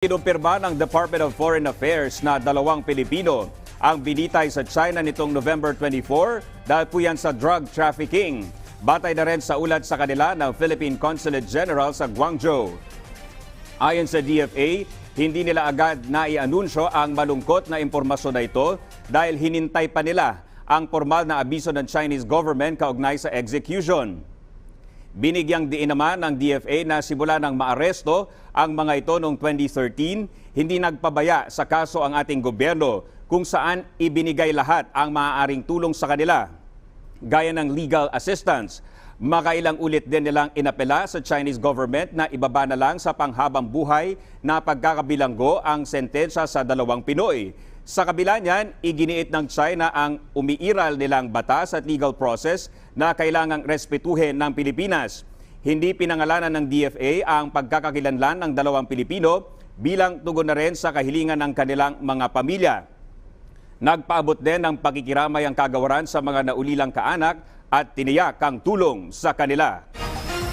Kinumpirma ng Department of Foreign Affairs na dalawang Pilipino ang binitay sa China nitong November 24 dahil po yan sa drug trafficking. Batay na rin sa ulat sa kanila ng Philippine Consulate General sa Guangzhou. Ayon sa DFA, hindi nila agad na i-anunsyo ang malungkot na impormasyon na ito dahil hinintay pa nila ang formal na abiso ng Chinese government kaugnay sa execution. Binigyang diin naman ng DFA na simula ng maaresto ang mga ito noong 2013, hindi nagpabaya sa kaso ang ating gobyerno kung saan ibinigay lahat ang maaaring tulong sa kanila. Gaya ng legal assistance, makailang ulit din nilang inapela sa Chinese government na ibaba na lang sa panghabang buhay na pagkakabilanggo ang sentensya sa dalawang Pinoy. Sa kabila niyan, iginiit ng China ang umiiral nilang batas at legal process na kailangang respetuhin ng Pilipinas. Hindi pinangalanan ng DFA ang pagkakakilanlan ng dalawang Pilipino bilang tugon na rin sa kahilingan ng kanilang mga pamilya. Nagpaabot din ng pakikiramay ang kagawaran sa mga naulilang kaanak at tiniyak ang tulong sa kanila.